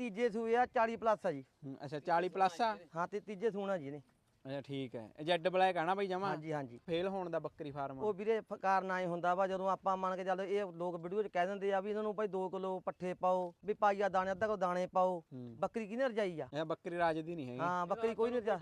ਤੀਜੇ ਸੂਏ ਆ 40 ਪਲੱਸ ਆ ਜੀ। ਹੂੰ, ਅੱਛਾ 40 ਪਲੱਸ ਆ? ਹਾਂ ਤੇ ਤੀਜੇ ਸੂਣਾ ਜੀ ਨੇ ਅੱਛਾ ਠੀਕ ਹੈ। ਜੈਡ ਬਲੈਕ ਆ ਨਾ ਬਈ ਜਮਾ? ਹਾਂਜੀ ਹਾਂਜੀ। ਫੇਲ ਹੋਣ ਦਾ ਬੱਕਰੀ ਫਾਰਮ ਉਹ ਵੀਰੇ ਫ- ਕਾਰਨ ਆਏ ਹੁੰਦਾ ਵਾ ਜਦੋਂ ਆਪਾਂ ਮੰਨ ਕੇ ਚੱਲ ਇਹ ਲੋਕ ਵੀਡੀਓ 'ਚ ਕਹਿ ਦਿੰਦੇ ਆ ਵੀ ਇਹਨਾਂ ਨੂੰ ਭਾਈ 2 ਕਿਲੋ ਪੱਠੇ ਪਾਓ ਵੀ ਪਾਈਆ ਦਾਣੇ ਅੱਧਾ ਕਿਲੋ ਦਾਣੇ ਪਾਓ। ਹੂੰ। ਬੱਕਰੀ ਕਿਹਨੇ ਰਜਾਈ ਆ? ਇਹ ਬੱਕਰੀ ਰਾਜ ਦੀ ਨਹੀਂ ਹੈਗੀ। ਹਾਂ ਬੱਕਰੀ ਕੋਈ ਨਹੀਂ ਰਜਾ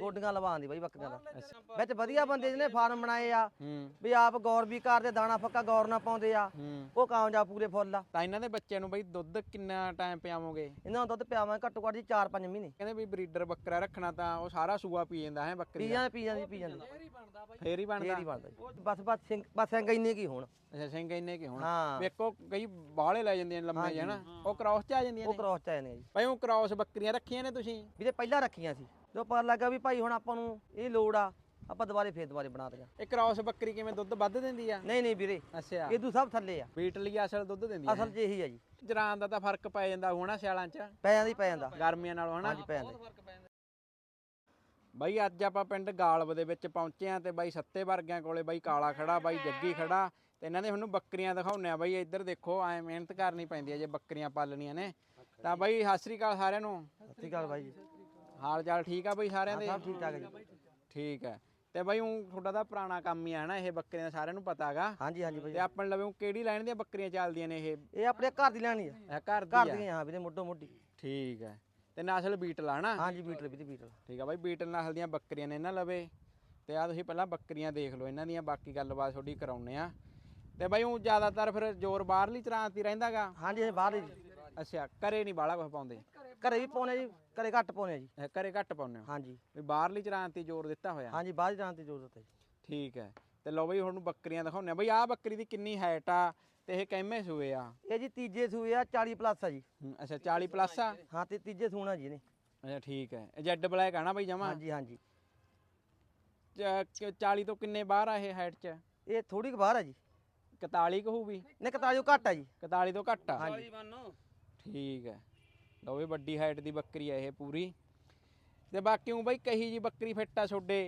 ਗੋਡੀਆਂ ਲਵਾਉਂਦੀ ਬਾਈ। ਬੱਕਰੀਆਂ ਦਾ। ਵਿੱਚ ਵਧੀਆ ਬੰਦੇ ਜਿਹਨੇ ਫਾਰਮ ਬਣਾਏ ਆ ਹੂੰ। ਵੀ ਆਪ ਗੌਰ ਵੀ ਕਰਦੇ ਦਾਣਾ ਫੱਕਾ ਗੌਰ ਨਾ ਪਾਉਂਦੇ ਆ ਹੂੰ। ਉਹ ਕਾਮਯਾਬ ਪੂਰੇ ਫੁੱਲ ਆ। ਤਾਂ ਇਹਨਾਂ ਦੇ ਬੱਚਿਆਂ ਨੂੰ ਬਈ ਦੁੱਧ ਕਿੰਨਾ ਟਾਈਮ ਪਿਆਵੋਗੇ? ਇਹਨਾਂ ਨੂੰ ਦੁੱਧ ਪਿਆਵਾਂ ਘੱਟੋ ਘੱਟ ਜੀ 4-5 ਮਹੀਨੇ। ਕਹਿੰਦੇ ਵੀ ਬਰੀਡਰ ਬੱਕਰਾ ਰੱਖਣਾ ਤਾਂ ਉਹ ਸਾਰਾ ਸੂਆ ਪੀ ਜਾਂਦਾ ਹੈ ਬੱਕਰੀ ਪੀ ਦਾ। ਜਾਂਦੇ ਪੀ ਜਾਂਦੇ ਪੀ ਜਾਂਦੇ ਫੇਰ ਹੀ ਫੇਰ ਹੀ ਬਣਦਾ। ਬਣਦਾ ਜੀ। ਬਸ ਬਸ ਸਿੰਘ ਬਸ ਸਿੰਘ ਇੰਨੇ ਕੀ ਹੋਣ? ਅੱਛਾ ਸਿੰਘ ਇੰਨੇ ਕਿ ਹੁਣ? ਹਾਂ। ਵੇਖੋ ਕਈ ਬਾਹਲੇ ਲੈ ਜਾਂਦੀਆਂ ਨੇ ਲੰਮੇ ਜਿਹੇ ਨਾ ਉਹ ਕ੍ਰਾਸ ਚ ਆ ਜਾਂਦੀਆਂ ਉਹ ਨੇ। ਕ੍ਰੋਸ ਚ ਆਏ ਨੇ ਜੀ। ਭਾਈ ਉਹ ਕ੍ਰਾਸ ਬੱਕਰੀਆਂ ਰੱਖੀਆਂ ਨੇ ਤੁਸੀਂ? ਵੀਰੇ ਪਹਿਲਾਂ ਰੱਖੀਆਂ ਸੀ ਜਦੋਂ ਪਤਾ ਲੱਗਾ ਵੀ ਭਾਈ ਹੁਣ ਆਪਾਂ ਨੂੰ ਇਹ ਲੋੜ ਆ ਆਪਾਂ ਦੁਬਾਰੇ ਫੇਰ ਦੁਬਾਰੇ ਬਣਾ ਦਿਆਂ ਇਹ ਕ੍ਰਾਸ ਬੱਕਰੀ ਕਿਵੇਂ ਦੁੱਧ ਵੱਧ ਦਿੰਦੀ ਆ? ਨਹੀਂ ਨਹੀਂ ਵੀਰੇ। ਅੱਛਾ। ਇਹ ਦੂ ਸਭ ਥੱਲੇ ਆ। ਬੀਟਲੀ ਅਸਲ ਦੁੱਧ ਦਿੰਦੀ ਆ। ਅਸਲ 'ਚ ਇਹੀ ਆ ਜੀ। ਜਰਾਂ ਦਾ ਤਾਂ ਫ਼ਰਕ ਪੈ ਜਾਂਦਾ ਹੋਣਾ ਸਿਆਲਾਂ ਚ। ਪੈ ਜਾਂਦਾ ਪੈ ਜਾਂਦਾ। ਗਰਮੀਆਂ ਨਾਲੋਂ ਹਨਾ। ਹਾਂਜੀ ਪੈ ਜਾਂਦਾ। ਬਾਈ ਅੱਜ ਆਪਾਂ ਪਿੰਡ ਗਾਲਬ ਦੇ ਵਿੱਚ ਪਹੁੰਚੇ ਆ ਤੇ ਬਾਈ ਸੱਤੇ ਵਰਗਿਆਂ ਕੋਲੇ ਬਾਈ ਕਾਲਾ ਖੜਾ ਬਾਈ ਜੱਗੀ ਖੜਾ ਤੇ ਇਹਨਾਂ ਦੇ ਤੁਹਾਨੂੰ ਬੱਕਰੀਆਂ ਦਿਖਾਉਣੇ ਆ ਬਾਈ ਇੱਧਰ ਦੇਖੋ ਐ ਮਿਹਨਤ ਕਰਨੀ ਪੈਂਦੀ ਹੈ ਜੇ ਬੱਕਰੀਆਂ ਪਾਲਣੀਆਂ ਨੇ। ਤਾਂ ਬਾਈ ਸਤਿ ਸ੍ਰੀ ਅਕਾਲ ਸਾਰਿਆਂ ਨੂੰ। ਸਤਿ ਸ਼੍ਰੀ ਅਕਾਲ ਬਾਈ। ਹਾਲ ਚਾਲ ਠੀਕ ਆ ਬਾਈ ਸਾਰਿਆਂ ਦੇ? ਸਭ ਠੀਕ ਠਾਕ ਜੀ। ਠੀਕ ਹੈ। ਤੇ ਬਾਈ ਉਹ ਤੁਹਾਡਾ ਤਾਂ ਪੁਰਾਣਾ ਕੰਮ ਹੀ ਆ ਨਾ ਇਹ ਬੱਕਰੀਆਂ ਦਾ ਸਾਰਿਆਂ ਨੂੰ ਪਤਾ ਹੈਗਾ। ਹਾਂਜੀ ਹਾਂਜੀ ਬਾਈ। ਤੇ ਆਪਾਂ ਲਵੇ ਊਂ ਕਿਹੜੀ ਲਾਈਨ ਦੀਆਂ ਬੱਕਰੀਆਂ ਚੱਲਦੀਆਂ ਨੇ ਇਹ? ਇਹ ਆਪਣੇ ਘਰ ਦੀ ਲੈਣੀ ਆ। ਘਰ ਦੀ ਦੀਆਂ ਹਾਂ ਵੀਰੇ ਮੁੱਢੋ ਮੁੱਢੀ। ਠੀਕ ਹੈ। ਤੇ ਨਸਲ ਬੀਟਲ ਆ ਨਾ। ਹਾਂਜੀ ਬੀਟਲ ਵੀਰੇ ਬੀਟਲ ਠੀਕ ਆ ਬਾਈ ਬੀਟਲ ਨਸਲ ਦੀਆਂ ਬੱਕਰੀਆਂ ਨੇ ਇਹਨਾਂ ਲਵੇ। ਤੇ ਆ ਤੁਸੀਂ ਪਹਿਲਾਂ ਬੱਕਰੀਆਂ ਦੇਖ ਲਓ ਇਹਨਾਂ ਦੀਆਂ ਬਾਕੀ ਗੱਲਬਾਤ ਤੁਹਾਡੀ ਕਰਾਉਨੇ ਆ। ਤੇ ਬਾਈ ਉਹ ਜ਼ਿਆਦਾਤਰ ਫਿਰ ਜ਼ੋਰ ਬਾਹਰਲੀ ਤਰ੍ਹਾਂ ਤੇ ਰਹਿੰਦਾਗਾ ਹਾਂਜੀ ਬਾਹਰ ਅੱਛਾ ਘਰੇ ਨਹੀਂ ਬਾਹਲਾ ਕੁਝ ਪਾਉਂਦੇ? ਘਰੇ ਵੀ ਪਾਉਣੇ ਜੀ ਘਰੇ ਘੱਟ ਪਾਉਣੇ ਜੀ। ਘਰੇ ਘੱਟ ਪਾਉਂਦੇ ਹੋ? ਹਾਂਜੀ। ਵੀ ਬਾਹਰਲੀ ਤਰ੍ਹਾਂ ਤੇ ਜ਼ੋਰ ਦਿੱਤਾ ਹੋਇਆ? ਹਾਂਜੀ ਬਾਹਰ ਜਾਣ ਦੀ ਜ਼ਰੂਰਤ ਹੈ ਜੀ। ਠੀਕ ਹੈ। ਤੇ ਲਓ ਬਈ ਹੁਣ ਬੱਕਰੀਆਂ ਦਿਖਾਉਂਦੇ ਆ। ਬਈ ਆਹ ਬੱਕਰੀ ਦੀ ਕਿੰਨੀ ਹਾਈਟ ਆ? ਤੇ ਇਹ ਕਿੰਮੇ ਸੂਏ ਆ? ਇਹ ਜੀ ਤੀਜੇ ਸੂਏ ਆ 40 ਪਲੱਸ ਆ ਜੀ। ਹੂੰ, ਅੱਛਾ 40 ਪਲੱਸ ਆ? ਹਾਂ ਤੇ ਤੀਜੇ ਸੂਣਾ ਜੀ ਨੇ ਅੱਛਾ ਠੀਕ ਹੈ। ਇਹ ਜੈਡ ਬਲੈਕ ਆ ਨਾ ਬਈ ਜਮਾ? ਹਾਂਜੀ ਹਾਂਜੀ। 40 ਤੋਂ ਕਿੰਨੇ ਬਾਹਰ ਆ ਇਹ ਹਾਈਟ ਚ? ਇਹ ਥੋੜੀ ਕੁ ਬਾਹਰ ਆ ਜੀ। 41 ਕਹੂ ਵੀ ਨੇ ਕਤਾਜੋ ਘੱਟ ਆ ਜੀ। 41 ਤੋਂ ਘੱਟ ਆ? ਹਾਂਜੀ। ਠੀਕ ਹੈ। ਲਓ ਵੀ ਵੱਡੀ ਹਾਈਟ ਦੀ ਬੱਕਰੀ ਆ ਇਹ ਪੂਰੀ। ਤੇ ਬਾਕੀ ਉਹ ਬਈ ਕਹੀ ਜੀ ਬੱਕਰੀ ਫਿੱਟ ਆ ਛੋਡੇ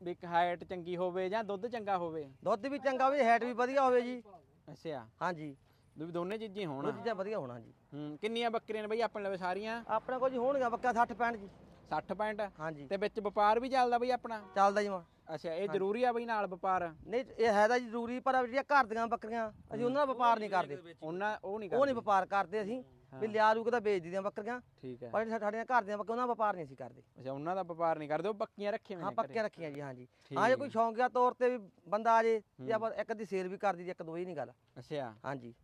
ਵੀ ਹਾਈਟ ਚੰਗੀ ਹੋਵੇ ਜਾਂ ਦੁੱਧ ਚੰਗਾ ਹੋਵੇ? ਦੁੱਧ ਵੀ ਚੰਗਾ ਹੋਵੇ ਹੈਟ ਵੀ ਵਧੀਆ ਹੋਵੇ ਜੀ। ਅੱਛਾ। ਹਾਂਜੀ। ਵੀ ਦੋਨੇ ਚੀਜ਼ਾਂ ਹੋਣ। ਉਹ ਚੀਜ਼ਾਂ ਵਧੀਆ ਹੋਣਾ ਜੀ ਹੂੰ ਕਿੰਨੀਆਂ ਬੱਕਰੀਆਂ ਨੇ ਬਈ ਆਪਣੇ ਲਵੇ ਸਾਰੀਆਂ? ਆਪਣੇ ਕੋਲ ਜੀ ਹੋਣਗਾ ਬੱਕਾ 60 65 ਜੀ। 60 ਪੈਂਟ ਹਾਂਜੀ। ਤੇ ਵਿੱਚ ਵਪਾਰ ਵੀ ਚੱਲਦਾ ਬਈ ਆਪਣਾ? ਚੱਲਦਾ ਜੀ ਮਾ ਅੱਛਾ ਇਹ ਜ਼ਰੂਰੀ ਆ ਬਈ ਨਾਲ ਵਪਾਰ? ਨਹੀਂ ਇਹ ਹੈ ਤਾਂ ਜੀ ਜ਼ਰੂਰੀ ਪਰ ਜਿਹੜੀਆਂ ਘਰ ਦੀਆਂ ਬੱਕਰੀਆਂ ਅਸੀਂ ਉਹਨਾਂ ਦਾ ਵਪਾਰ ਨਹੀਂ ਕਰਦੇ। ਉਹਨਾਂ ਉਹ ਨਹੀਂ ਉਹ ਕਰਦੇ। ਨਹੀਂ ਵਪਾਰ ਕਰਦੇ ਅਸੀਂ। ਵੀ ਲਿਆ ਲੂ ਕੇ ਤਾਂ ਵੇਚ ਦੀਆਂ ਬੱਕਰੀਆਂ। ਠੀਕ ਹੈ। ਪਰ ਸਾਡੀਆਂ ਘਰ ਦੀਆਂ ਬੱਕਰੀਆਂ ਉਹਨਾਂ ਦਾ ਵਪਾਰ ਨਹੀਂ ਅਸੀਂ ਕਰਦੇ। ਅੱਛਾ ਉਹਨਾਂ ਦਾ ਵਪਾਰ ਨਹੀਂ ਕਰਦੇ ਉਹ ਪੱਕੀਆਂ ਰੱਖੇ ਹੋਏ ਹਾਂ ਪੱਕੀਆਂ ਰੱਖੀਆਂ ਜੀ ਹਾਂਜੀ ਹਾਂ ਜੇ ਕੋਈ ਸ਼ੌਂਕੀਆ ਤੌਰ ਤੇ ਵੀ ਬੰਦਾ ਆ ਜੇ ਤੇ ਆਪਾਂ ਇੱਕ ਅੱਧੀ ਸੇਲ ਵੀ ਕਰ ਦੀ ਇੱਕ ਦੋ ਹੀ ਨਹੀਂ ਗੱਲ। ਅੱਛਾ। ਹਾਂਜੀ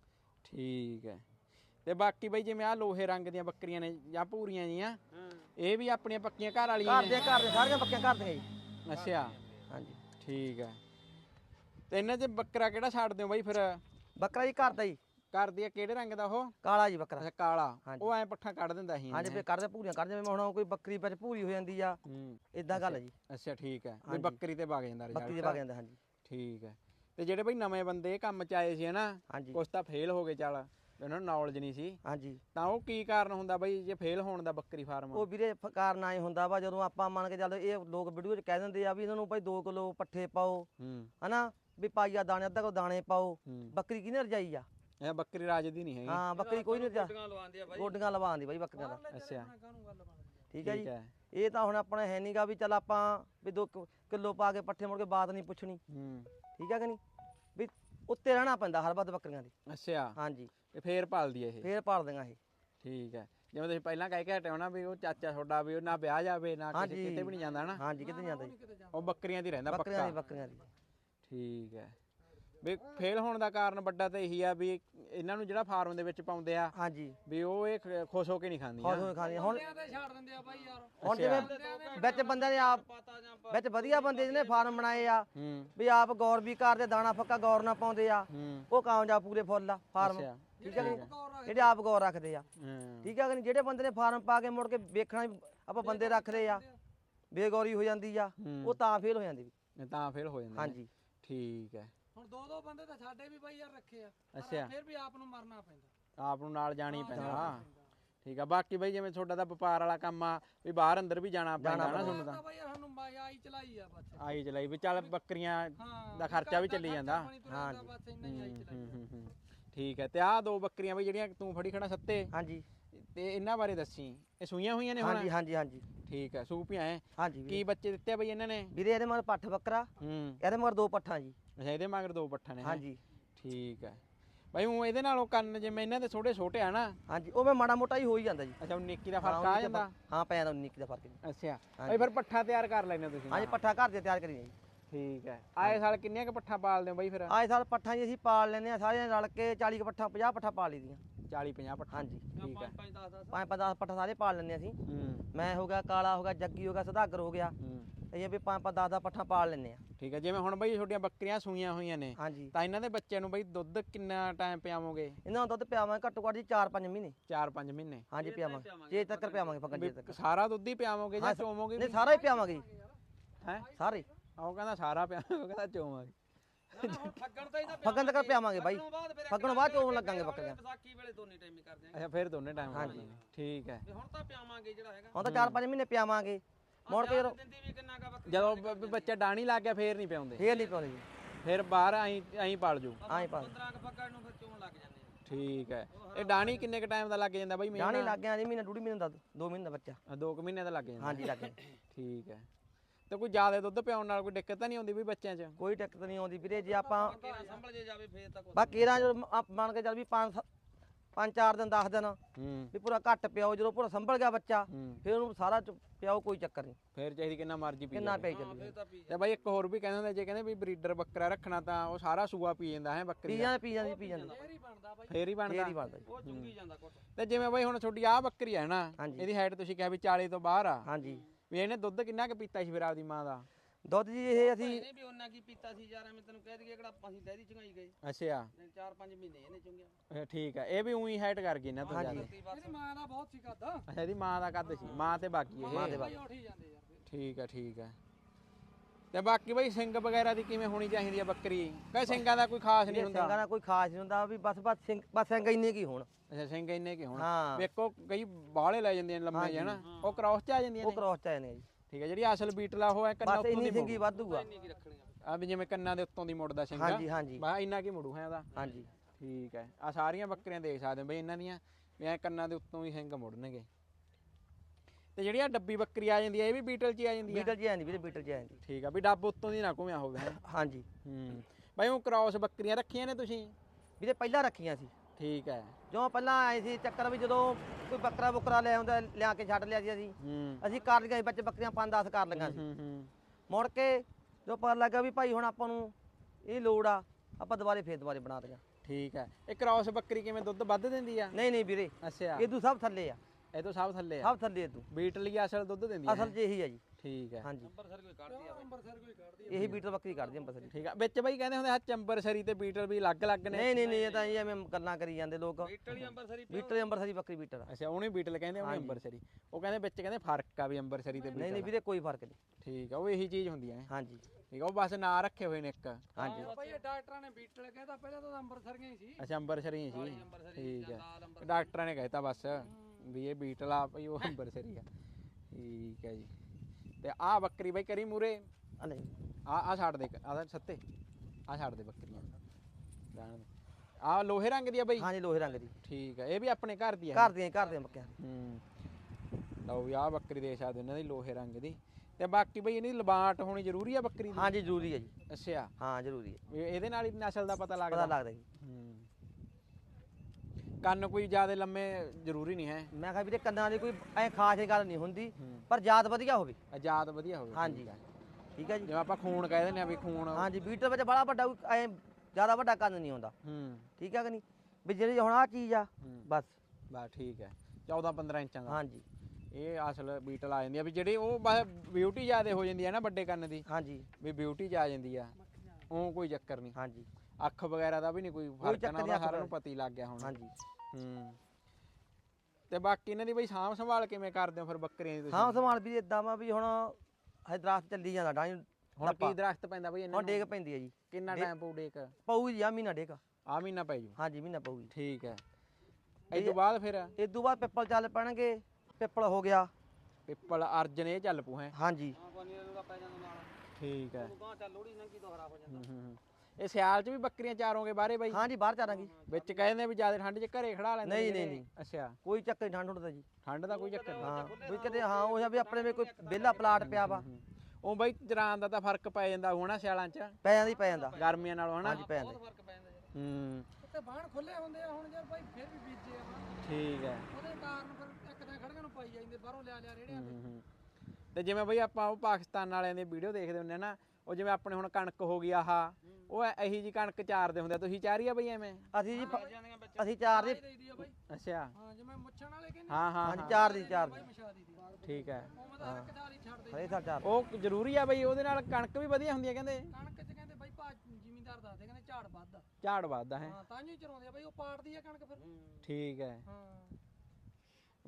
ਠੀਕ ਹੈ। ਤੇ ਬਾਕੀ ਬਈ ਜਿਵੇਂ ਆ ਲੋਹੇ ਰੰਗ ਦੀਆਂ ਬੱਕਰੀਆਂ ਨੇ ਜਾਂ ਭੂਰੀਆਂ ਜੀਆਂ ਇਹ ਵੀ ਆਪਣੀਆਂ ਪੱਕੀਆਂ ਘਰ ਵਾਲੀਆਂ ਘਰ ਦੇ ਘਰ ਦੇ ਸਾਰੀਆਂ ਬੱਕੀਆਂ ਘਰ ਦੀਆਂ ਜੀ। ਅੱਛਾ। ਹਾਂਜੀ ਠੀਕ ਹੈ। ਤੇ ਇਹਨਾਂ 'ਚ ਬੱਕਰਾ ਕਿਹੜਾ ਛੱਡਦੇ ਹੋ ਬਾਈ ਫਿਰ? ਬੱਕਰਾ ਜੀ ਘਰ ਦਾ ਜੀ ਘਰ ਦੀ ਆ ਕਿਹੜੇ ਰੰਗ ਦਾ ਉਹ? ਕਾਲਾ ਜੀ ਬੱਕਰਾ। ਅੱਛਾ ਕਾਲਾ। ਉਹ ਐ ਪੱਠਾ ਕੱਢ ਦਿੰਦਾ ਸੀ ਹਾਂਜੀ ਫੇ ਕਰਦੇ ਪੂਰੀਆਂ ਕਰਦੇ ਜਿਵੇਂ ਹੁਣ ਕੋਈ ਬੱਕਰੀ ਵਿੱਚ ਪੂਰੀ ਹੋ ਜਾਂਦੀ ਆ ਇਦਾਂ ਗੱਲ ਜੀ। ਅੱਛਾ ਠੀਕ ਹੈ। ਵੀ ਬੱਕਰੀ ਤੇ ਵਗ ਜਾਂਦਾ ਬੱਕਰੀ ਦੇ ਰਿਜ਼ਲਟ ਵਗ ਜਾਂਦਾ ਹਾਂਜੀ। ਠੀਕ ਹੈ। ਤੇ ਜਿਹੜੇ ਬਈ ਨਵੇਂ ਬੰਦੇ ਕੰਮ ਚ ਆਏ ਸੀ ਹਨਾ? ਕੁਛ ਤਾਂ ਫੇਲ ਹੋ ਗਏ ਚੱਲ। ਉਹਨਾਂ ਨੂੰ ਨੌਲੇਜ ਨਹੀਂ ਸੀ। ਹਾਂਜੀ। ਤਾਂ ਉਹ ਕੀ ਕਾਰਨ ਹੁੰਦਾ ਬਈ ਜੇ ਫੇਲ ਹੋਣ ਦਾ ਬੱਕਰੀ ਫਾਰਮ ਉਹ ਵੀਰੇ ਕਾਰਨ ਆਏ ਹੁੰਦਾ ਵਾ ਜਦੋਂ ਆਪਾਂ ਮੰਨ ਕੇ ਚੱਲ ਇਹ ਲੋਕ ਵੀਡੀਓ 'ਚ ਕਹਿ ਦਿੰਦੇ ਆ ਵੀ ਇਹਨਾਂ ਨੂੰ ਭਾਈ 2 ਕਿਲੋ ਪੱਠੇ ਪਾਓ। ਹਨਾ? ਵੀ ਪਾਈਆ ਦਾਣੇ ਅੱਧਾ ਕਿਲੋ ਦਾਣੇ ਪਾਓ। ਬੱਕਰੀ ਕਿਹਨੇ ਰਜਾਈ ਆ? ਇਹ ਬੱਕਰੀ ਰਾਜ ਦੀ ਨਹੀਂ ਹੈਗੀ। ਹਾਂ ਬੱਕਰੀ ਕੋਈ ਨਹੀਂ ਰਜਾ ਗੋਡੀਆਂ ਲਵਾਉਂਦੀ ਬਾਈ ਬੱਕਰੀਆਂ ਦਾ। ਅੱਛਾ। ਠੀਕ ਹੈ ਜੀ। ਇਹ ਤਾਂ ਹੁਣ ਆਪਣਾ ਹੈ ਨਹੀਂਗਾ ਵੀ ਚੱਲ ਆਪਾਂ ਵੀ 2 ਕਿਲੋ ਪਾ ਕੇ ਪੱਠੇ ਮੁੜ ਕੇ ਬਾਤ ਨਹੀਂ ਪੁੱਛਣੀ। ਹੂੰ। ਠੀਕ ਹੈ ਕਿ ਨਹੀਂ? ਵੀ ਉੱਤੇ ਰਹਿਣਾ ਪੈਂਦਾ ਹਰ ਵੱਧ ਬੱਕਰੀਆਂ ਦੀ। ਅੱਛਾ। ਹਾਂਜੀ। ਇਹ ਫੇਰ ਪਾਲਦੀ ਹੈ ਇਹ। ਫੇਰ ਪਾਲ ਦਿੰਗਾ ਇਹ। ਠੀਕ ਹੈ। ਜਿਵੇਂ ਤੁਸੀਂ ਪਹਿਲਾਂ ਕਹਿ ਕੇ ਹਟੇ ਹੋ ਨਾ ਵੀ ਉਹ ਚਾਚਾ ਤੁਹਾਡਾ ਵੀ ਉਹ ਨਾ ਵਿਆਹ ਜਾਵੇ ਨਾ ਕਿਸੇ। ਕਿਤੇ ਵੀ ਨਹੀਂ ਜਾਂਦਾ ਨਾ ਹਾਂਜੀ ਕਿਤੇ ਨਹੀਂ ਜਾਂਦਾ ਜੀ। ਉਹ ਬੱਕਰੀਆਂ ਦੀ ਰਹਿੰਦਾ ਬੱਕਰੀਆਂ ਦੀ ਬੱਕਰੀਆਂ ਦੀ। ਠੀਕ ਹੈ। ਵੀ ਫੇਲ ਹੋਣ ਦਾ ਕਾਰਨ ਵੱਡਾ ਤਾਂ ਇਹੀ ਆ ਵੀ ਇਹਨਾਂ ਨੂੰ ਜਿਹੜਾ ਫਾਰਮ ਦੇ ਵਿੱਚ ਪਾਉਂਦੇ ਆ ਹਾਂਜੀ। ਵੀ ਉਹ ਇਹ ਖ- ਖੁਸ਼ ਹੋ ਕੇ ਨਹੀਂ ਖਾਂਦੀਆਂ। ਖੁਸ਼ ਹੋ ਕੇ ਖਾਣੀ ਹੁਣ ਛੱਡ ਦਿੰਦੇ ਆ ਬਾਈ ਯਾਰ। ਹੁਣ ਜਿਵੇਂ ਵਿੱਚ ਬੰਦਿਆਂ ਨੇ ਆਪ ਵਿੱਚ ਵਧੀਆ ਬੰਦੇ ਜਿਹਨੇ ਫਾਰਮ ਬਣਾਏ ਆ ਹੂੰ। ਵੀ ਆਪ ਗੌਰ ਵੀ ਕਰਦੇ ਦਾਣਾ ਫੱਕਾ ਗੌਰ ਨਾ ਪਾਉਂਦੇ ਆ ਹੂੰ। ਉਹ ਕਾਮਯਾਬ ਪੂਰੇ ਫੁੱਲ ਆ ਫਾਰਮ। ਠੀਕ ਹੈ ਕਿ ਨਹੀਂ? ਜਿਹੜੇ ਆਪ ਗੌਰ ਰੱਖਦੇ ਆ। ਹੂੰ। ਠੀਕ ਹੈ ਕਿ ਨਹੀਂ? ਜਿਹੜੇ ਬੰਦੇ ਨੇ ਫਾਰਮ ਪਾ ਕੇ ਮੁੜ ਕੇ ਵੇਖਣਾ ਵੀ ਆਪਾਂ ਬੰਦੇ ਰੱਖਦੇ ਆ ਬੇਗੌਰੀ ਹੋ ਜਾਂਦੀ ਆ। ਉਹ ਤਾਂ ਫੇਲ ਹੋ ਜਾਂਦੀ ਵੀ। ਇਹ ਤਾਂ ਫੇਲ ਹੋ ਜਾਂਦਾ ਹਾਂਜੀ। ਠੀਕ ਹੈ। ਹੁਣ ਦੋ ਦੋ ਬੰਦੇ ਤਾਂ ਸਾਡੇ ਵੀ ਬਾਈ ਯਾਰ ਰੱਖੇ ਆ। ਪਰ ਅੱਛਾ। ਫਿਰ ਵੀ ਆਪ ਨੂੰ ਮਰਨਾ ਪੈਂਦਾ। ਆਪ ਨੂੰ ਨਾਲ ਜਾਣੀ ਪੈਂਦਾ। ਠੀਕ ਆ। ਬਾਕੀ ਬਈ ਜਿਵੇਂ ਤੁਹਾਡਾ ਤਾਂ ਵਪਾਰ ਵਾਲਾ ਕੰਮ ਆ ਵੀ ਬਾਹਰ ਅੰਦਰ ਵੀ ਜਾਣਾ ਪੈਂਦਾ ਨਾ ਤੁਹਾਨੂੰ ਤਾਂ। ਤਾਂ ਬਾਈ ਯਾਰ ਸਾਨੂੰ ਮਾਇਆ ਆਈ ਚਲਾਈ ਆ ਬਸ। ਆਈ ਚਲਾਈ ਵੀ ਚੱਲ ਬੱਕਰੀਆਂ ਹਾਂ ਦਾ ਖਰਚਾ ਵੀ ਚੱਲੀ ਜਾਂਦਾ। ਹਾਂ। ਬਸ ਇੰਨਾ ਹੀ ਆਈ ਚਲਾਈ ਹੂੰ ਹੂੰ ਹੂੰ। ਠੀਕ ਹੈ ਤੇ ਆਹ ਦੋ ਬੱਕਰੀਆਂ ਬਈ ਜਿਹੜੀਆਂ ਤੂੰ ਫੜੀ ਖੜਾ ਸੱਤੇ। ਹਾਂਜੀ। ਤੇ ਇਹਨਾਂ ਬਾਰੇ ਦੱਸੀ। ਇਹ ਸੂਈਆਂ ਹੋਈਆਂ ਨੇ ਹੁਣ? ਹਾਂਜੀ ਹਾਂਜੀ ਹਾਂਜੀ। ਠੀਕ ਹੈ ਸੂਪੀਆਂ ਐ ਹਾਂਜੀ ਕੀ ਬੱਚੇ ਦਿੱਤੇ ਆ ਬਈ ਇਹਨਾਂ ਨੇ? ਵੀਰੇ ਇਹਦੇ ਮਗਰ ਪੱਠ ਬੱਕਰਾ। ਹੂੰ। ਇਹਦੇ ਮਗਰ ਦੋ ਪੱਠਾਂ ਜੀ। ਅੱਛਾ ਇਹਦੇ ਮਗਰ ਦੋ ਪੱਠਾ ਨੇ ਹੈਂ? ਹਾਂਜੀ। ਠੀਕ ਹੈ। ਬਈ ਉਹ ਇਹਦੇ ਨਾਲੋਂ ਕੰਨ ਜਿਵੇਂ ਇਹਨਾਂ ਦੇ ਛੋਟੇ ਛੋਟੇ ਆ ਨਾ। ਹਾਂਜੀ ਉਹ ਮੈਂ ਮਾੜਾ ਮੋਟਾ ਹੀ ਹੋ ਹੀ ਜਾਂਦਾ ਜੀ। ਅੱਛਾ 19 ਦਾ ਹਾਂ, ਫ਼ਰਕ ਆ ਦਾ ਜਾਂਦਾ? ਫਰਕ- ਹਾਂ ਪੈ ਜਾਂਦਾ 19 ਦਾ ਫ਼ਰਕ ਜੀ। ਅੱਛਾ। ਬਈ ਫਿਰ ਪੱਠਾ ਤਿਆਰ ਕਰ ਲੈਣੇ ਤੁਸੀਂ? ਹਾਂਜੀ ਪੱਠਾ ਘਰ ਦੇ ਤਿਆਰ ਕਰੀਏ ਜੀ। ਠੀਕ ਹੈ। ਆਏ ਸਾਲ ਕਿੰਨੀਆਂ ਕ ਪੱਠਾ ਪਾਲਦੇ ਹੋ ਬਈ ਫਿਰ? ਆਏ ਸਾਲ ਪੱਠਾਂ ਜੀ ਅਸੀਂ ਪਾਲ ਲੈਂਦੇ ਆ ਸਾਰਿਆਂ ਰਲ ਕੇ 40 ਕੁ ਪੱਠਾਂ 50 ਪੱਠਾਂ ਪਾਲ ਲਈਆਂ। 40 50 ਪੱਠਾ? ਹਾਂਜੀ। ਠੀਕ ਹੈ। 5 10 10 ਪੰਜ ਪੰਜ 10 ਪੱਠਾ ਸਾਰੇ ਪਾਲ ਲੈਂਦੇ ਅਸੀਂ। ਹੂੰ। ਮੈਂ ਹੋ ਗਿਆ ਕਾਲਾ ਹੋ ਗਿਆ ਜੱਗੀ ਹੋ ਗਿਆ ਸਦਾਗਰ ਹੋ ਗਿਆ। ਹੂੰ। ਇਹ ਵੀ ਪੰਜ ਪੰਜ 10 10 ਪੱਠਾਂ ਪਾਲ ਲੈਂਦੇ ਆ। ਠੀਕ ਹੈ ਜਿਵੇਂ ਹੁਣ ਬਈ ਤੁਹਾਡੀਆਂ ਬੱਕਰੀਆਂ ਸੂਈਆਂ ਹੋਈਆਂ ਨੇ ਹਾਂਜੀ। ਤਾਂ ਇਹਨਾਂ ਦੇ ਬੱਚਿਆਂ ਨੂੰ ਬਈ ਦੁੱਧ ਕਿੰਨਾ ਟਾਈਮ ਪਿਆਵੋਗੇ? ਇਹਨਾਂ ਨੂੰ ਦੁੱਧ ਪਿਆਵਾਂਗੇ ਘੱਟੋ ਘੱਟ ਜੀ 4-5 ਮਹੀਨੇ। 4-5 ਮਹੀਨੇ? ਹਾਂਜੀ ਪਿਆਵਾਂਗੇ। ਜੇ ਤੱਕ ਪਿਆਵਾਂਗੇ ਫਗਣ ਜੇ ਤੱਕ। ਸਾਰਾ ਦੁੱਧ ਹੀ ਪਿਆਵੋਗੇ ਜਾਂ ਚੋਵੋਗੇ ਨਹੀਂ ਸਾਰਾ ਹੀ ਪਿਆਵਾਂਗੇ ਜੀ। ਹੈ? ਸਾਰੇ। ਉਹ ਕਹਿੰਦਾ ਸਾਰਾ ਪਿਆਵੋਗੇ ਉਹ ਕਹਿੰਦਾ ਚੋਵਾਂਗੇ। ਹੁਣ ਫੱਗਣ ਤਾਂ ਇਹਦਾ ਫੱਗਣ ਤੱਕ ਪਿਆਵਾਂਗੇ। ਬਾਈ। ਫੱਗਣ ਬਾਅਦ ਚੋਣ ਲੱਗਾਂਗੇ ਬੱਕਰੀਆਂ ਵਿਸਾਖੀ ਵੇਲੇ ਦੋਨੇ ਟਾਈਮ ਹੀ ਕਰਦੇ ਆਂ। ਅੱਛਾ ਫਿਰ ਦੋਨੇ ਟਾਈਮ ਹਾਂਜੀ। ਠੀਕ ਹੈ। ਤੇ ਹੁਣ ਤਾਂ ਪਿਆਵਾਂਗੇ ਜਿਹੜਾ ਹੈਗਾ। ਹੁਣ ਤਾਂ 4-5 ਮਹੀਨੇ ਪਿਆਵਾਂਗੇ। ਮੁੜ ਕੇ ਜਦੋਂ ਦਿੰਦੀ ਵੀ ਕਿੰਨਾ ਕਾ ਬੱਕਰੀ ਜਦੋਂ ਬ- ਬ- ਬੱਚਾ ਡਾਣੀ ਲੱਗ ਗਿਆ ਫੇਰ ਨਹੀਂ ਪਿਆਉਂਦੇ। ਫੇਰ ਨਹੀਂ ਪਾਉਂਦੇ ਜੀ। ਫਿਰ ਬਾਹਰ ਐਂ ਐਂ ਪਾਲ ਜੂ। ਆਏ ਪਾ 15 ਕ ਫੱਗਣ ਨੂੰ ਫਿਰ ਚੋਣ ਲੱਗ ਜਾਂਦੇ ਆ। ਠੀਕ ਹੈ। ਇਹ ਡਾਣੀ ਕਿੰਨੇ ਕ ਟਾਈਮ ਦਾ ਲੱਗ ਜਾਂਦਾ ਬਾਈ ਜਾਣੀ ਲੱਗ ਗਿਆ ਜੀ ਮਹੀਨਾ ਡੂਢੀ ਮਹੀਨੇ ਦਾ 2 ਮਹੀਨੇ ਦਾ ਬੱਚਾ। 2 ਕੁ ਮਹੀਨੇ ਦਾ ਲੱਗ ਜਾਂਦਾ। ਹਾਂਜੀ ਲੱਗ ਗਿਆ। ਠੀਕ ਹੈ। ਤੇ ਕੋਈ ਜ਼ਿਆਦਾ ਦੁੱਧ ਪਿਆਉਣ ਨਾਲ ਕੋਈ ਦਿੱਕਤ ਤਾਂ ਨਹੀਂ ਆਉਂਦੀ ਵੀ ਬੱਚਿਆਂ 'ਚ? ਕੋਈ ਦਿੱਕਤ ਨਹੀਂ ਆਉਂਦੀ ਵੀਰੇ ਜੇ ਆਪਾਂ ਕਿਹੜਾ ਸੰਭਲ ਜੇ ਜਾਵੇ ਫੇਰ ਤਾਂ ਕੋਈ ਬਾਕੀ ਇਹਨਾਂ ਜੋ ਮੰਨ ਕੇ ਚੱਲ ਵੀ 5 ਪੰਜ ਚਾਰ ਦਿਨ 10 ਦਿਨ ਹੂੰ। ਵੀ ਪੂਰਾ ਘੱਟ ਪਿਆਓ ਜਦੋਂ ਪੂਰਾ ਸੰਭਲ ਗਿਆ ਬੱਚਾ ਹੂੰ। ਫਿਰ ਉਹਨੂੰ ਸਾਰਾ ਚ- ਪਿਆਓ ਕੋਈ ਚੱਕਰ ਨਹੀਂ। ਫਿਰ ਚਾਹੀਦੀ ਕਿੰਨਾ ਮਰਜ਼ੀ ਪੀ ਕਿੰਨਾ। ਪਿਆਈ ਚੱਲੂ ਤਾਂ ਬਾਈ ਇੱਕ ਹੋਰ ਵੀ ਕਹਿੰਦੇ ਹੁੰਦੇ ਜੇ ਕਹਿੰਦੇ ਵੀ ਬਰੀਡਰ ਬੱਕਰਾ ਰੱਖਣਾ ਤਾਂ ਉਹ ਸਾਰਾ ਸੂਆ ਪੀ ਜਾਂਦਾ ਹੈ ਬੱਕਰੀ ਪੀ ਦਾ। ਜਾਂਦੇ ਪੀ ਜਾਂਦੇ ਪੀ ਜਾਂਦੇ ਫੇਰ ਹੀ ਬਣਦਾ ਬਾਈ। ਫੇਰ ਹੀ ਫੇਰ ਬਣਦਾ ਹੀ ਬਣਦਾ ਜੀ। ਉਹ ਚੁੰਗੀ ਜਾਂਦਾ ਕੁੱਟ ਤੇ ਜਿਵੇਂ ਬਾਈ ਹੁਣ ਤੁਹਾਡੀ ਆਹ ਬੱਕਰੀ ਹੈ ਨਾ ਹਾਂਜੀ। ਇਹਦੀ ਹਾਈਟ ਤੁਸੀਂ ਕਿਹਾ ਵੀ 40 ਤੋਂ ਬਾਹਰ ਆ। ਹਾਂਜੀ। ਵੀ ਇਹਨੇ ਦੁੱਧ ਕਿੰਨਾ ਕੁ ਪੀਤਾ ਸੀ ਫਿਰ ਆਪਦੀ ਮਾਂ ਦਾ? ਦੁੱਧ ਜੀ ਇਹ ਅਸੀਂ ਇਹਨੇ ਵੀ ਉਹਨਾਂ ਕੀ ਪੀਤਾ ਸੀ ਯਾਰ ਐਵੇਂ ਤੈਨੂੰ ਕਹਿ ਦਈਏ ਕਿਹੜਾ ਅਸੀਂ ਡੈਰੀ ਚੰਗਾਈ ਗਏ। ਅੱਛਾ। 4-5 ਮਹੀਨੇ ਇਹਨੇ ਚੁੰਗਿਆ। ਅੱਛਾ, ਠੀਕ ਹੈ ਇਹ ਵੀ ਉਹੀ ਹਾਈਟ ਕਰ ਗਈ ਨਾ ਤੋਂ ਹਾਂਜੀ। ਜ਼ਿਆਦਾ। ਇਹਦੀ ਮਾਂ ਦਾ ਬਹੁਤ ਸੀ ਕੱਦ। ਅੱਛਾ ਇਹਦੀ ਮਾਂ ਦਾ ਕੱਦ ਸੀ। ਮਾਂ ਤੇ ਬਾਕੀ ਇਹ। ਮਾਂ ਦੇ ਬਾਈ ਉੱਠ ਹੀ ਜਾਂਦੇ ਯਾਰ ਠੀਕ ਹੈ ਠੀਕ ਹੈ ਤੇ ਬਾਕੀ ਬਈ ਸਿੰਘ ਵਗੈਰਾ ਦੀ ਕਿਵੇਂ ਹੋਣੀ ਚਾਹੀਦੀ ਹੈ ਬੱਕਰੀ? ਕਹੇ ਸਿੰਘਾਂ ਦਾ ਕੋਈ ਖਾਸ ਨਹੀਂ ਇਹ ਸਿੰਘਾਂ ਹੁੰਦਾ ਦਾ ਕੋਈ ਖਾਸ ਨਹੀਂ ਹੁੰਦਾ ਵੀ ਬਸ ਬਸ ਸਿੰਘ ਬਸ ਸਿੰਘ ਇੰਨੇ ਕੀ ਹੋਣ। ਅੱਛਾ ਸਿੰਘ ਇੰਨੇ ਕਿ ਹੋਣ। ਹਾਂ। ਵੇਖੋ ਕਈ ਬਾਹਲੇ ਲੈ ਜਾਂਦੀਆਂ ਨੇ ਲੰਮੇ ਜਿਹੇ ਨਾ ਉਹ ਕ੍ਰਾਸ ਚ ਆ ਜਾਂਦੀਆਂ ਉਹ ਨੇ। ਕ੍ਰੋਸ ਚ ਆਏ ਨੇ ਜੀ। ਠੀਕ ਹੈ ਜਿਹੜੀ ਅਸਲ ਬੀਟਲਾ ਉਹ ਹੈ ਕੰਨਾਂ ਬਸ ਉੱਤੋਂ ਇੰਨੀ ਦੀ ਸਿੰਘੀ ਵਾਧੂਗਾ ਆ। ਆ? ਵੀ ਜਿਵੇਂ ਕੰਨਾਂ ਦੇ ਉੱਤੋਂ ਦੀ ਮੁੜਦਾ ਸਿੰਘ ਹਾਂਜੀ ਹਾਂਜੀ। ਬਾ ਇੰਨਾ ਕੀ ਮੁੜੂ ਹੈ ਉਹਦਾ। ਹਾਂਜੀ। ਠੀਕ ਹੈ ਆ ਸਾਰੀਆਂ ਬੱਕਰੀਆਂ ਦੇਖ ਸਕਦੇ ਹੋ ਬਈ ਇਹਨਾਂ ਦੀਆਂ ਵੀ ਐ ਕੰਨਾਂ ਦੇ ਉੱਤੋਂ ਹੀ ਸਿੰਘ ਮੁੜਨਗੇ। ਤੇ ਜਿਹੜੀ ਆ ਡੱਬੀ ਬੱਕਰੀ ਆ ਜਾਂਦੀ ਹੈ ਇਹ ਵੀ ਬੀਟਲ 'ਚ ਹੀ ਆ ਜਾਂਦੀ ਹੈ ਬੀਟਲ ਜੀ ਆਂਦੀ ਵੀਰੇ ਬੀਟਲ ਜੀ ਆਂਦੀ ਠੀਕ ਆ ਵੀ ਡੱਬ ਉੱਤੋਂ ਦੀ ਨਾ ਘੁੰਮਿਆ ਹੋਵੇ ਹੈਂ। ਹਾਂਜੀ। ਹੂੰ। ਬਈ ਉਹ ਕ੍ਰਾਸ ਬੱਕਰੀਆਂ ਰੱਖੀਆਂ ਨੇ ਤੁਸੀਂ? ਵੀਰੇ ਪਹਿਲਾਂ ਰੱਖੀਆਂ ਸੀ। ਠੀਕ ਹੈ। ਜੋ ਪਹਿਲਾਂ ਆਏ ਸੀ ਚੱਕਰ ਵੀ ਜਦੋਂ ਕੋਈ ਬੱਕਰਾ ਬੁਕਰਾ ਲੈ ਆਉਂਦਾ ਲਿਆ ਕੇ ਛੱਡ ਲਿਆ ਸੀ ਅਸੀਂ। ਹੂੰ। ਅਸੀਂ ਕਰ ਲਈਆਂ ਸੀ ਬੱਚੇ ਬੱਕਰੀਆਂ 5-10 ਕਰ ਲਈਆਂ ਸੀ। ਹੂੰ ਹੂੰ ਮੁੜ ਕੇ ਜੋ ਪਤਾ ਲੱਗਾ ਵੀ ਭਾਈ ਹੁਣ ਆਪਾਂ ਨੂੰ ਇਹ ਲੋੜ ਆ ਆਪਾਂ ਦੁਬਾਰੇ ਫੇਰ ਦੁਬਾਰੇ ਬਣਾ ਦਿਆਂ ਠੀਕ ਹੈ। ਇਹ ਕ੍ਰਾਸ ਬੱਕਰੀ ਕਿਵੇਂ ਦੁੱਧ ਵੱਧ ਦਿੰਦੀ ਆ? ਨਹੀਂ ਨਹੀਂ ਵੀਰੇ ਅੱਛਾ। ਇਹ ਤੂੰ ਸਭ ਥੱਲੇ ਆ। ਇਹ ਤੋਂ ਸਭ ਥੱਲੇ ਆ। ਸਭ ਥੱਲੇ ਤੂੰ। ਬੀਟਲ ਅਸਲ ਦੁੱਧ ਦਿੰਦੀ ਆ। ਅਸਲ 'ਚ ਇਹੀ ਆ ਜੀ। ਠੀਕ ਹੈ। ਹਾਂਜੀ। ਅੰਬਰਸਰ ਕੋਈ ਕੱਢਦੀ ਆ ਅੰਬਰਸਰ ਕੋਈ ਕੱਢਦੀ ਇਹੀ ਬੀਟਲ ਬੱਕਰੀ ਕੱਢਦੀ ਅੰਬਰਸਰੀ ਠੀਕ ਆ ਵਿੱਚ ਬਈ ਕਹਿੰਦੇ ਹੁੰਦੇ ਆ ਚੰਬਰਸਰੀ ਤੇ ਬੀਟਲ ਵੀ ਅਲੱਗ-ਅਲੱਗ ਨੇ। ਨਹੀਂ ਨਹੀਂ ਨਹੀਂ ਇਹ ਤਾਂ ਜੀ ਐਵੇਂ ਗੱਲਾਂ ਕਰੀ ਜਾਂਦੇ ਲੋਕ। ਅੰਬਰਸਰੀ ਬੀਟਲ ਅੰਬਰਸਰੀ ਬੱਕਰੀ ਬੀਟਲ ਆ। ਅੱਛਾ ਉਹਨੇ ਬੀਟਲ ਕਹਿੰਦੇ ਉਹਨੇ ਅੰਬਰਸਰੀ। ਉਹ ਕਹਿੰਦੇ ਵਿੱਚ ਕਹਿੰਦੇ ਫ਼ਰਕ ਆ ਵੀ ਅੰਬਰਸਰੀ ਤੇ ਨਹੀਂ ਬੀਟਲ ਨਹੀਂ ਵੀਰੇ ਕੋਈ ਫ਼ਰਕ ਨਹੀਂ। ਠੀਕ ਆ ਉਹ ਇਹੀ ਚੀਜ਼ ਹੁੰਦੀ ਹੈ ਹਾਂਜੀ। ਠੀਕ ਆ ਉਹ ਬਸ ਨਾਂ ਰੱਖੇ ਹੋਏ ਨੇ ਇੱਕ। ਹਾਂਜੀ। ਭਾਈ ਡਾਕਟਰਾਂ ਨੇ ਬੀਟਲ ਕਹਿੰਦਾ ਪਹਿਲਾਂ ਤਾਂ ਅੰਬਰਸਰੀਆਂ ਹੀ ਸੀ। ਅੱਛਾ ਅੰਬਰਸਰੀ ਹੀ ਸੀ। ਅੰਬਰਸਰੀ ਠੀਕ ਹੈ ਅੰਬਰ ਡਾਕਟਰਾਂ ਨੇ ਕਹਿਤਾ ਬਸ ਵੀ ਇਹ ਬੀਟਲ ਆ ਭਈ ਉਹ ਅੰਬਰਸਰੀ ਆ। ਠੀਕ ਹੈ ਜੀ। ਤੇ ਆਹ ਬੱਕਰੀ ਬਈ ਕਰੀ ਮੂਰੇ। ਆ ਨਹੀਂ ਆ ਆ ਛੱਡ ਦੇ ਆ ਸੱਤੇ ਆ ਛੱਡ ਦੇ ਬੱਕਰੀਆਂ। ਆ ਲੋਹੇ ਰੰਗ ਦੀ ਆ ਬਈ। ਹਾਂਜੀ ਲੋਹੇ ਰੰਗ ਦੀ। ਠੀਕ ਹੈ ਇਹ ਵੀ ਆਪਣੇ ਘਰ ਦੀ ਹੈ ਘਰ ਦੀਆਂ ਘਰ ਦੀਆਂ ਬੱਕੀਆਂ ਹੂੰ। ਲਓ ਵੀ ਆ ਬੱਕਰੀ ਦੇਖ ਸਕਦੇ ਇਹਨਾਂ ਦੀ ਲੋਹੇ ਰੰਗ ਦੀ। ਤੇ ਬਾਕੀ ਬਈ ਇਹਦੀ ਲਬਾਟ ਹੋਣੀ ਜ਼ਰੂਰੀ ਆ ਬੱਕਰੀ ਦੀ? ਹਾਂਜੀ ਜ਼ਰੂਰੀ ਹੈ ਜੀ। ਅੱਛਾ। ਹਾਂ ਜ਼ਰੂਰੀ ਹੈ ਇਹਦੇ ਨਾਲ ਹੀ ਨਸਲ ਦਾ ਪਤਾ ਪਤਾ ਲੱਗਦਾ ਲੱਗਦਾ ਜੀ। ਹੂੰ। ਕੰਨ ਕੋਈ ਜ਼ਿਆਦਾ ਲੰਮੇ ਜ਼ਰੂਰੀ ਨਹੀਂ ਹੈ। ਮੈਂ ਕਿਹਾ ਵੀਰੇ ਕੰਨਾਂ ਦੀ ਕੋਈ ਐ ਖਾਸ ਜਿਹੀ ਗੱਲ ਨਹੀਂ ਹੁੰਦੀ ਪਰ ਜਾਤ ਵਧੀਆ ਹੋਵੇ। ਆਜ਼ਾਦ ਵਧੀਆ ਹੋਵੇ ਹਾਂਜੀ। ਠੀਕ ਹੈ। ਜੀ। ਜਿਵੇਂ ਆਪਾਂ ਖੂਨ ਕਹਿ ਦਿੰਦੇ ਆ ਵੀ ਖੂਨ ਹਾਂਜੀ ਬੀਟਲ ਵਿੱਚ ਬੜਾ ਵੱਡਾ ਐ ਜ਼ਿਆਦਾ ਵੱਡਾ ਕੰਨ ਨਹੀਂ ਹੁੰਦਾ ਹੂੰ। ਠੀਕ ਹੈ ਕਿ ਨਹੀਂ? ਵੀ ਜਿਹੜੀ ਹੁਣ ਆ ਚੀਜ਼ ਆ ਹੂੰ। ਬਸ। ਬਸ ਠੀਕ ਹੈ। 14 15 ਇੰਚਾਂ ਦਾ। ਹਾਂਜੀ। ਇਹ ਅਸਲ ਬੀਟਲ ਆ ਜਾਂਦੀ ਆ। ਵੀ ਜਿਹੜੀ ਉਹ ਬਸ ਬਿਊਟੀ ਜ਼ਿਆਦਾ ਹੋ ਜਾਂਦੀ ਆ ਨਾ ਵੱਡੇ ਕੰਨ ਦੀ ਹਾਂਜੀ। ਵੀ ਬਿਊਟੀ ਚ ਆ ਜਾਂਦੀ ਆ। ਉਹ ਕੋਈ ਚੱਕਰ ਨਹੀਂ। ਹਾਂਜੀ। ਅੱਖ ਵਗੈਰਾ ਦਾ ਵੀ ਨਹੀਂ ਕੋਈ ਫ਼ਰਕ ਚੱਕਰ ਨਾ ਨਹੀਂ ਉਹਦਾ ਅੱਖ ਸਾਰਿਆਂ ਨੂੰ। ਪਤਾ ਹੀ ਲੱਗ ਗਿਆ ਹੁਣ। ਹਾਂਜੀ। ਹੂੰ। ਤੇ ਬਾਕੀ ਇਹਨਾਂ ਦੀ ਬਈ ਸਾਂਭ ਸੰਭਾਲ ਕਿਵੇਂ ਕਰਦੇ ਹੋ ਫਿਰ ਬੱਕਰੀਆਂ ਦੀ ਤੁਸੀਂ? ਹਾਂ ਵੀ ਇਦਾਂ ਵਾ ਵੀ ਹੁਣ ਹਜਰਾਤ ਚੱਲੀ ਜਾਂਦਾ ਡਾਂ ਹੁਣ ਕੀ ਦਰਖਤ ਪੈਂਦਾ ਬਈ ਇਹਨਾਂ ਹੁਣ ਨੂੰ? ਡੇਕ ਪੈਂਦੀ ਹੈ ਜੀ। ਕਿੰਨਾ ਟਾਈਮ ਪਊ ਡੇਕ ਪਊ ਜੀ ਆ ਮਹੀਨਾ ਡੇਕ ਆ। ਮਹੀਨਾ ਪੈ ਜੂ? ਹਾਂਜੀ ਮਹੀਨਾ ਪਊ ਜੀ ਠੀਕ ਹੈ। ਇਹ ਤੋਂ ਬਾਅਦ ਫਿਰ? ਇਸ ਤੋਂ ਬਾਅਦ ਪਿੱਪਲ ਚੱਲ ਪੈਣਗੇ ਪਿੱਪਲ ਹੋ ਗਿਆ। ਪਿੱਪਲ ਅਰਜਨ ਇਹ ਚੱਲ ਪੂ ਹੈ? ਹਾਂਜੀ। ਹਾਂ ਪਾਣੀ ਦਾ ਪੈ ਜਾਂਦਾ ਨਾਲ ਠੀਕ ਹੈ। ਗਾਂ ਚੱਲ ਲੋੜੀ ਨੰਗੀ ਤੋਂ ਖਰਾਬ ਹੋ ਜਾਂਦਾ। ਹੂੰ, ਹੂੰ, ਹੂੰ। ਇਹ ਸਿਆਲ 'ਚ ਵੀ ਬੱਕਰੀਆਂ ਚਾਰੋਗੇ ਬਾਹਰੇ ਬਾਈ। ਹਾਂਜੀ ਬਾਹਰ ਚਾਰਾਂਗੇ। ਵਿੱਚ ਕਹਿੰਦੇ ਵੀ ਜ਼ਿਆਦਾ ਠੰਡ 'ਚ ਘਰੇ ਖੜਾ ਲੈਂਦੇ ਨਹੀਂ, ਨੇ ਨਹੀਂ। ਨਹੀਂ। ਅੱਛਾ। ਕੋਈ ਚੱਕਰ ਨੀ ਠੰਡ ਹੁੰਦਾ ਜੀ। ਠੰਡ ਦਾ ਕੋਈ ਚੱਕਰ ਨਹੀਂ। ਹਾਂ ਵੀ ਕਿਤੇ ਹਾਂ ਉਹ ਵੀ ਆਪਣੇ ਵਿੱਚ ਕੋਈ ਵਿਹਲਾ ਪਲਾਟ ਪਿਆ ਵਾ। ਉਹ ਬਾਈ ਚਰਾਂ ਦਾ ਤਾਂ ਫ਼ਰਕ ਪੈ ਜਾਂਦਾ ਹੋਣਾ ਸਿਆਲਾਂ 'ਚ। ਪੈ ਜਾਂਦਾ ਹੀ ਪੈ ਜਾਂਦਾ। ਗਰਮੀਆਂ ਨਾਲੋਂ ਹਨਾ। ਹਾਂਜੀ ਪੈ ਜਾਂਦਾ। ਫ਼ਰਕ ਪੈ ਜਾਂਦਾ ਹੂੰ। ਤੇ ਬਾਣ ਖੁੱਲੇ ਹੁੰਦੇ ਆ ਹੁਣ ਯਾਰ ਭਾਈ ਫਿਰ ਵੀ ਬੀਜੇ ਆ ਬਾਹਰ। ਠੀਕ ਹੈ। ਉਹਦੇ ਕਾਰਨ ਫਿਰ ਇੱਕ ਤਾਂ ਖੜੀਆਂ ਨੂੰ ਪਾਈ ਜਾਂਦੇ ਬਾਹਰੋਂ ਲਿਆ ਲਿਆ ਰੇੜਿਆਂ ਤੇ। ਹੂੰ, ਹੂੰ। ਤੇ ਜਿਵੇਂ ਬਈ ਆਪਾਂ ਉਹ ਪਾਕਿਸਤਾਨ ਵਾਲਿਆਂ ਦੀ ਵੀਡੀਓ ਦੇਖਦੇ ਹੁੰਦੇ ਆ ਨਾ ਉਹ ਜਿਵੇਂ ਆਪਣੇ ਹੁਣ ਕਣਕ ਹੋ ਗਈ ਆਹ ਉਹ ਇਹੀ ਜੀ ਕਣਕ ਚਾਰਦੇ ਹੁੰਦੇ ਆ। ਤੁਸੀਂ ਚਾਰੀ ਆ ਬਈ ਐਵੇਂ? ਅਸੀਂ ਜੀ ਅਸੀਂ ਚਾਰ ਦੀ ਬਾਈ। ਅੱਛਾ। ਹਾਂ ਜਿਵੇਂ ਮੁੱਛਣ ਵਾਲੇ ਕਹਿੰਦੇ ਹਾਂ ਹਾਂ ਹਾਂਜੀ ਹਾਂ, ਚਾਰ ਦੀ ਚਾਰ ਦੀ ਮਸ਼ਾ ਦੀ ਦੀ ਠੀਕ ਹੈ ਤਾਂ ਹਰ ਇੱਕ ਚਾਲੀ ਛੱਡ ਦੇ ਹਰੇ ਸਾਲ ਚਾਰ। ਉਹ ਜ਼ਰੂਰੀ ਆ ਬਈ ਉਹਦੇ ਨਾਲ ਕਣਕ ਵੀ ਵਧੀਆ ਹੁੰਦੀ ਆ ਕਹਿੰਦੇ। ਕਣਕ ਚ ਕਹਿੰਦੇ ਬਾਈ ਭਾ ਜ਼ਿਮੀਂਦਾਰ ਦੱਸਦੇ ਕਹਿੰਦੇ ਝਾੜ ਵੱਧਦਾ। ਝਾੜ ਵੱਧਦਾ ਹੈ। ਹਾਂ ਤਾਂ ਹੀ ਚਰਾਉਂਦੇ ਆ ਬਾਈ ਉਹ ਪਾੜਦੀ ਆ ਕਣਕ ਫਿਰ। ਠੀਕ ਹੈ ਹਾਂ।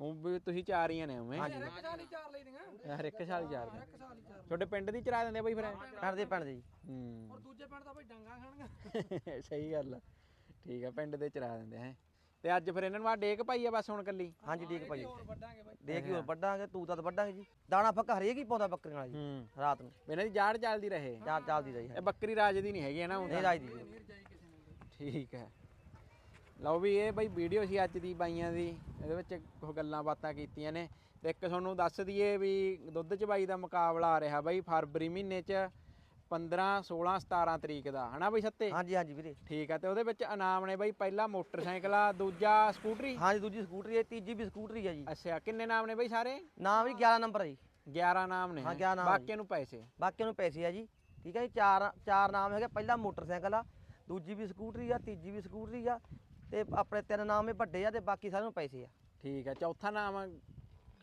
ਉਹ ਵੀ ਤੁਸੀਂ ਚਾਰੀਆਂ ਨੇ ਉਵੇਂ। ਹਰ ਇੱਕ ਚਾਲੀ ਚਾਰ ਲਈ ਦੀਆਂ ਹਰ ਇੱਕ ਸਾਲ ਇੱਕ ਸਾਲ ਹੀ ਚਾਰ। ਤੁਹਾਡੇ ਪਿੰਡ ਦੀ ਚਰਾ ਦਿੰਦੇ ਆ ਬਈ ਫਿਰ? ਐਂ? ਪਿੰਡ ਦੇ ਪਿੰਡ ਦੇ? ਜੀ ਹੂੰ। ਔਰ ਦੂਜੇ ਪਿੰਡ ਦਾ ਬਾਈ ਡੰਗਾ ਖਾਣਗਾ। ਸਹੀ ਗੱਲ ਆ। ਠੀਕ ਆ ਪਿੰਡ ਦੇ ਚਰਾ ਦਿੰਦੇ ਹੈ। ਤੇ ਅੱਜ ਫਿਰ ਇਹਨਾਂ ਨੂੰ ਆ ਡੇਕ ਪਾਈ ਆ ਬਸ ਹੁਣ ਕੱਲੀ? ਹਾਂਜੀ ਠੀਕ ਭਾਈ ਹੋਰ ਵੱਡਾਂਗੇ ਦੇਖ ਹੀ ਹੋਰ ਵੱਢਾਂਗੇ ਤੂੰ ਤਾਂ ਵੱਢਾਂਗੇ ਜੀ। ਦਾਣਾ ਫੱਕਾ ਹਰੇਕ ਹੀ ਪਾਉਂਦਾ ਬੱਕਰੀਆਂ ਵਾਲਾ ਜੀ ਹੂੰ। ਰਾਤ ਨੂੰ। ਇਹਨਾਂ ਦੀ ਜਾੜ ਚੱਲਦੀ ਰਹੇ। ਚਾਰ ਚੱਲਦੀ ਰਹੀ ਇਹ ਬੱਕਰੀ ਰਾਜ ਦੀ ਨਹੀਂ ਹੈਗੀ ਹੈ ਨਾ ਊਂ ਨਹੀਂ ਤਾਂ। ਰਾਜਦੀ ਜੀ ਫਿਰ ਜਾਈ ਕਿਸੇ ਨੇ। ਠੀਕ ਹੈ। ਲਓ ਵੀ ਇਹ ਬਈ ਵੀਡੀਓ ਸੀ ਅੱਜ ਦੀ ਬਾਈਆਂ ਦੀ ਇਹਦੇ ਵਿੱਚ ਉਹ ਗੱਲਾਂ ਬਾਤਾਂ ਕੀਤੀਆਂ ਨੇ। ਤੇ ਇੱਕ ਤੁਹਾਨੂੰ ਦੱਸ ਦਈਏ ਵੀ ਦੁੱਧ ਚ ਬਾਈ ਦਾ ਮੁਕਾਬਲਾ ਆ ਰਿਹਾ ਬਾਈ ਫਰਵਰੀ ਮਹੀਨੇ ਚ 15 16 17 ਤਰੀਕ ਦਾ ਹਨਾ ਬਈ ਸੱਤੇ? ਹਾਂਜੀ ਹਾਂਜੀ ਵੀਰੇ। ਠੀਕ ਆ ਤੇ ਉਹਦੇ ਵਿੱਚ ਇਨਾਮ ਨੇ ਬਾਈ ਪਹਿਲਾ ਮੋਟਰਸਾਈਕਲ ਆ ਦੂਜਾ ਸਕੂਟਰੀ? ਹਾਂਜੀ ਦੂਜੀ ਸਕੂਟਰੀ ਹੈ ਤੀਜੀ ਵੀ ਸਕੂਟਰੀ ਹੈ ਜੀ। ਅੱਛਾ ਕਿੰਨੇ ਨਾਮ ਨੇ ਬਾਈ ਸਾਰੇ? ਨਾਮ ਵੀ 11 ਨੰਬਰ ਹੈ ਜੀ। 11 ਨਾਮ ਨੇ ਹਾਂ, ਹੈਂ। 11 ਨਾਮ। ਆ ਬਾਕੀਆਂ ਨੂੰ ਪੈਸੇ? ਬਾਕੀ ਨੂੰ ਪੈਸੇ ਆ ਜੀ। ਠੀਕ ਹੈ ਜੀ ਚਾਰ ਚਾਰ ਨਾਮ ਹੈਗੇ ਪਹਿਲਾ ਮੋਟਰਸਾਈਕਲ ਆ ਦੂਜੀ ਵੀ ਸਕੂਟਰੀ ਆ ਤੀਜੀ ਵੀ ਸਕੂਟਰੀ ਆ ਤੇ ਆਪਣੇ ਤਿੰਨ ਨਾਮ ਇਹ ਵੱਡੇ ਆ ਤੇ ਬਾਕੀ ਸਾਰਿਆਂ ਨੂੰ ਪੈਸੇ ਆ। ਠੀਕ ਆ ਚੌਥਾ ਨਾਮ ਆ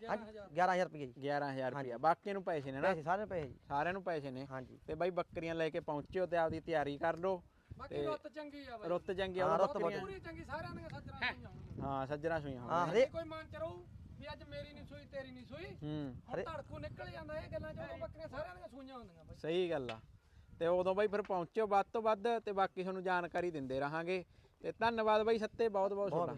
11000 ਰੁਪਏ ਜੀ। 11000 ਰੁਪਇਆ ਬਾਕੀਆਂ ਨੂੰ ਪੈਸੇ ਨੇ ਨਾ? ਪੈਸੇ ਸਾਰਿਆਂ ਨੂੰ ਪੈਸੇ ਜੀ। ਸਾਰਿਆਂ ਨੂੰ ਪੈਸੇ ਨੇ? ਹਾਂਜੀ। ਤੇ ਬਾਈ ਬੱਕਰੀਆਂ ਲੈ ਕੇ ਪਹੁੰਚਿਓ ਤੇ ਆਪਦੀ ਤਿਆਰੀ ਕਰ ਲਓ। ਬਾਕੀ ਰੁੱਤ ਚੰਗੀ ਆ ਬਾਈ। ਰੁੱਤ ਚੰਗੀ ਹਾਂ, ਆ ਰੁੱਤ ਪੂਰੀ ਚੰਗੀ ਸਾਰਿਆਂ ਦੀਆਂ ਸੱਜਣਾ ਹੋਈਆਂ ਹਾਂ ਸੱਜਣਾ ਸੁਈਆਂ ਹਾਂ। ਹਰੇ ਕੋਈ ਮਨ ਚ ਰਹੂ ਵੀ ਅੱਜ ਮੇਰੀ ਨਹੀਂ ਸੂਈ ਤੇਰੀ ਨਹੀਂ ਸੂਈ ਹੂੰ। ਹੁਣ ਧੜਕੂ ਨਿਕਲ ਜਾਂਦਾ ਇਹ ਗੱਲਾਂ ਚੋਂ ਬੱਕਰੀਆਂ ਸਾਰਿਆਂ ਦੀਆਂ ਸੂਈਆਂ ਹੁੰਦੀਆਂ ਬਾਈ। ਸਹੀ ਗੱਲ ਆ। ਤੇ ਉਦੋਂ ਬਾਈ ਫਿਰ ਪਹੁੰਚਿਓ ਵੱਧ ਤੋਂ ਵੱਧ ਤੇ ਬਾਕੀ ਤੁਹਾਨੂੰ ਜਾਣਕਾਰੀ ਦਿੰਦੇ ਰਹਾਂਗੇ। ਤੇ ਧੰਨਵਾਦ ਬਾਈ ਸੱਤੇ ਬਹੁਤ ਬਹੁਤ ਤੁਹਾਡਾ।